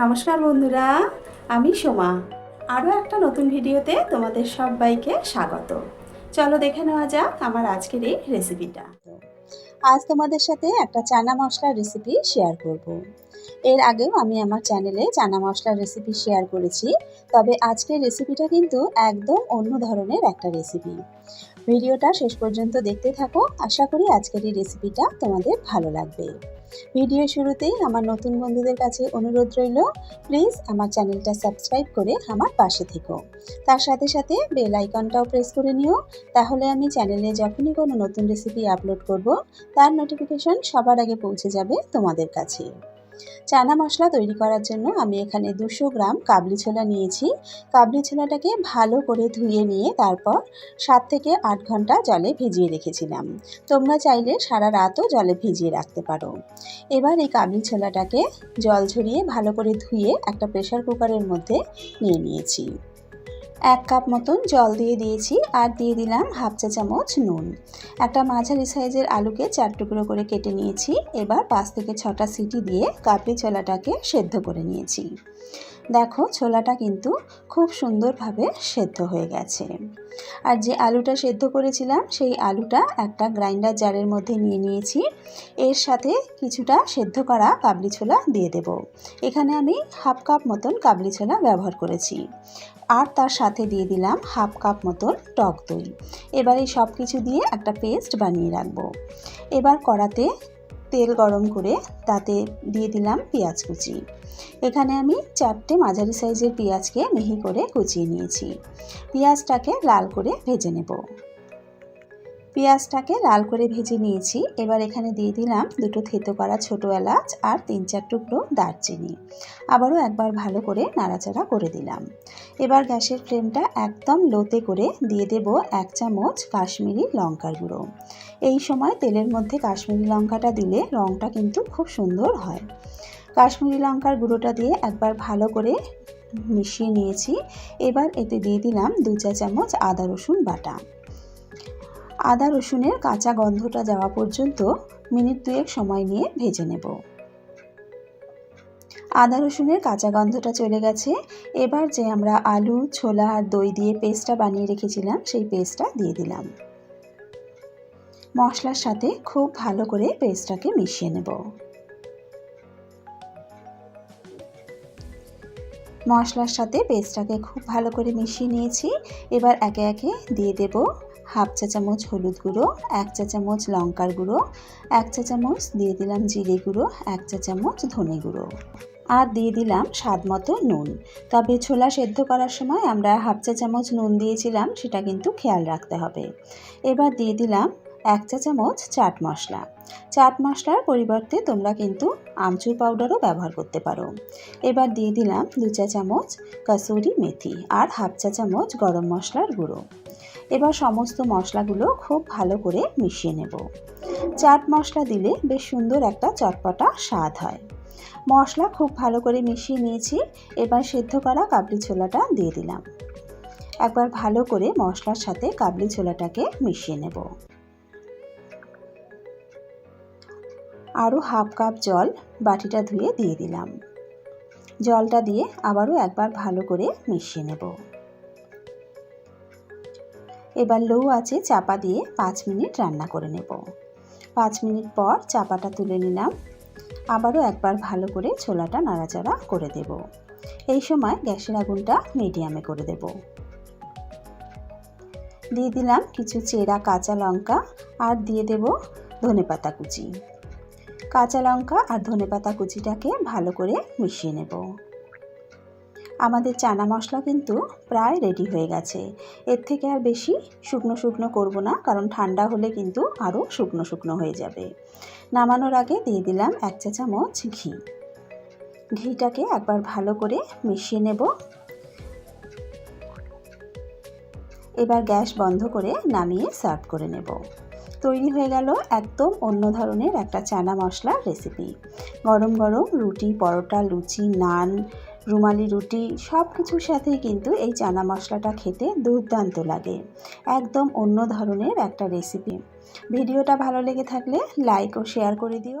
নমস্কার বন্ধুরা, আমি সোমা। আরও একটা নতুন ভিডিওতে তোমাদের সবাইকে স্বাগত। চলো দেখে নেওয়া যাক আমার আজকের এই রেসিপিটা আজ তোমাদের সাথে একটা চানা মশলার রেসিপি শেয়ার করব। এর আগেও আমি আমার চ্যানেলে চানা মশলার রেসিপি শেয়ার করেছি, তবে আজকের রেসিপিটা কিন্তু একদম অন্য ধরনের একটা রেসিপি ভিডিওটা শেষ পর্যন্ত দেখতে থাকো, আশা করি আজকের এই রেসিপিটা তোমাদের ভালো লাগবে। ভিডিও শুরুতেই আমার নতুন বন্ধুদের কাছে অনুরোধ রইল প্লিজ আমার চ্যানেলটা সাবস্ক্রাইব করে আমার পাশে থেকো। তার সাথে সাথে বেল আইকনটাও প্রেস করে নিও, তাহলে আমি চ্যানেলে যখনই কোনো নতুন রেসিপি আপলোড করব, তার নোটিফিকেশন সবার আগে পৌঁছে যাবে তোমাদের কাছে। চানা মশলা তৈরি করার জন্য আমি এখানে দুশো গ্রাম কাবলি ছোলা নিয়েছি। কাবলি ছোলাটাকে ভালো করে ধুয়ে নিয়ে তারপর সাত থেকে আট ঘণ্টা জলে ভিজিয়ে রেখেছিলাম। তোমরা চাইলে সারা রাতও জলে ভিজিয়ে রাখতে পারো। এবার এই কাবলি ছোলাটাকে জল ঝরিয়ে ভালো করে ধুয়ে একটা প্রেশার কুকারের মধ্যে নিয়ে নিয়েছি। এক কাপ মতন জল দিয়ে দিয়েছি আর দিয়ে দিলাম হাফ চা চামচ নুন। একটা মাঝারি সাইজের আলুকে চার টুকরো করে কেটে নিয়েছি। এবার পাঁচ থেকে ছটা সিটি দিয়ে কাবলি ছোলাটাকে সেদ্ধ করে নিয়েছি। দেখো ছোলাটা কিন্তু খুব সুন্দরভাবে সেদ্ধ হয়ে গেছে। আর যে আলুটা সেদ্ধ করেছিলাম, সেই আলুটা একটা গ্রাইন্ডার জারের মধ্যে নিয়ে নিয়েছি। এর সাথে কিছুটা সেদ্ধ করা কাবলি ছোলা দিয়ে দেব। এখানে আমি হাফ কাপ মতন কাবলি ছোলা ব্যবহার করেছি। আর তার সাথে দিয়ে দিলাম হাফ কাপ মতন টক দই। এবার এই সব কিছু দিয়ে একটা পেস্ট বানিয়ে রাখব। এবার কড়াতে তেল গরম করে তাতে দিয়ে দিলাম পেঁয়াজ কুচি। এখানে আমি চারটে মাঝারি সাইজের পেঁয়াজকে মিহি করে কুচিয়ে নিয়েছি। পেঁয়াজটাকে লাল করে ভেজে নেব। পেঁয়াজটাকে লাল করে ভেজে নিয়েছি। এবার এখানে দিয়ে দিলাম দুটো থেতো করা ছোটো এলাচ আর তিন চার টুকরো দারচিনি। আবারও একবার ভালো করে নাড়াচাড়া করে দিলাম। এবার গ্যাসের ফ্লেমটা একদম লোতে করে দিয়ে দেব এক চামচ কাশ্মীরি লঙ্কার গুঁড়ো। এই সময় তেলের মধ্যে কাশ্মীরি লঙ্কাটা দিলে রঙটা কিন্তু খুব সুন্দর হয়। কাশ্মীরি লঙ্কার গুঁড়োটা দিয়ে একবার ভালো করে মিশিয়ে নিয়েছি। এবার এতে দিয়ে দিলাম দু চা চামচ আদা রসুন বাটা। আদা রসুনের কাঁচা গন্ধটা যাওয়া পর্যন্ত মিনিট দুয়েক সময় নিয়ে ভেজে নেব। আদা রসুনের কাঁচা গন্ধটা চলে গেছে। এবার যে আমরা আলু, ছোলা আর দই দিয়ে পেস্টটা বানিয়ে রেখেছিলাম, সেই পেস্টটা দিয়ে দিলাম। মশলার সাথে খুব ভালো করে পেস্টটাকে মিশিয়ে নেব। মশলার সাথে পেস্টটাকে খুব ভালো করে মিশিয়ে নিয়েছি। এবার একে একে দিয়ে দেব হাফ চা চামচ হলুদ গুঁড়ো, এক চা চামচ লঙ্কার গুঁড়ো, এক চা চামচ দিয়ে দিলাম জিরে গুঁড়ো, এক চা চামচ ধনে গুঁড়ো। আর দিয়ে দিলাম স্বাদ মতো নুন। তবে ছোলা সেদ্ধ করার সময় আমরা হাফ চা চামচ নুন দিয়েছিলাম, সেটা কিন্তু খেয়াল রাখতে হবে। এবার দিয়ে দিলাম এক চা চামচ চাট মশলা। চাট মশলার পরিবর্তে তোমরা কিন্তু আমচুর পাউডারও ব্যবহার করতে পারো। এবার দিয়ে দিলাম দু চা চামচ কাসুরি মেথি আর হাফ চা চামচ গরম মশলার গুঁড়ো। এবার সমস্ত মশলাগুলো খুব ভালো করে মিশিয়ে নেব। চাট মশলা দিলে বেশ সুন্দর একটা চটপটা স্বাদ হয়। মশলা খুব ভালো করে মিশিয়ে নিয়েছি, এবার সেদ্ধ করা কাবলি ছোলাটা দিয়ে দিলাম। একবার ভালো করে মশলার সাথে কাবলি ছোলাটাকে মিশিয়ে নেব। আরও হাফ কাপ জল বাটিটা ধুয়ে দিয়ে দিলাম। জলটা দিয়ে আবারও একবার ভালো করে মিশিয়ে নেব। এবার লো আছে চাপা দিয়ে পাঁচ মিনিট রান্না করে নেব। পাঁচ মিনিট পর চাপাটা তুলে নিলাম। আবারও একবার ভালো করে ছোলাটা নাড়াচাড়া করে দেব। এই সময় গ্যাসের আগুনটা মিডিয়ামে করে দেব। দিয়ে দিলাম কিছু চেরা কাঁচা লঙ্কা আর দিয়ে দেব ধনেপাতা কুচি। কাঁচা লঙ্কা আর ধনেপাতা কুচিটাকে ভালো করে মিশিয়ে নেব। আমাদের চানা মশলা কিন্তু প্রায় রেডি হয়ে গেছে। এর থেকে আর বেশি শুকনো শুকনো করব না, কারণ ঠান্ডা হলে কিন্তু আরও শুকনো শুকনো হয়ে যাবে। নামানোর আগে দিয়ে দিলাম এক চা চামচ ঘি। ঘিটাকে একবার ভালো করে মিশিয়ে নেব। এবার গ্যাস বন্ধ করে নামিয়ে সার্ভ করে নেব। তৈরি হয়ে গেল একদম অন্য ধরনের একটা চানা মশলার রেসিপি গরম গরম রুটি, পরোটা, লুচি, নান, রুমালি রুটি সব কিছুর সাথেই কিন্তু এই চানা মশলাটা খেতে দুর্দান্ত লাগে। একদম অন্য ধরনের একটা রেসিপি ভিডিওটা ভালো লেগে থাকলে লাইক ও শেয়ার করে দিও।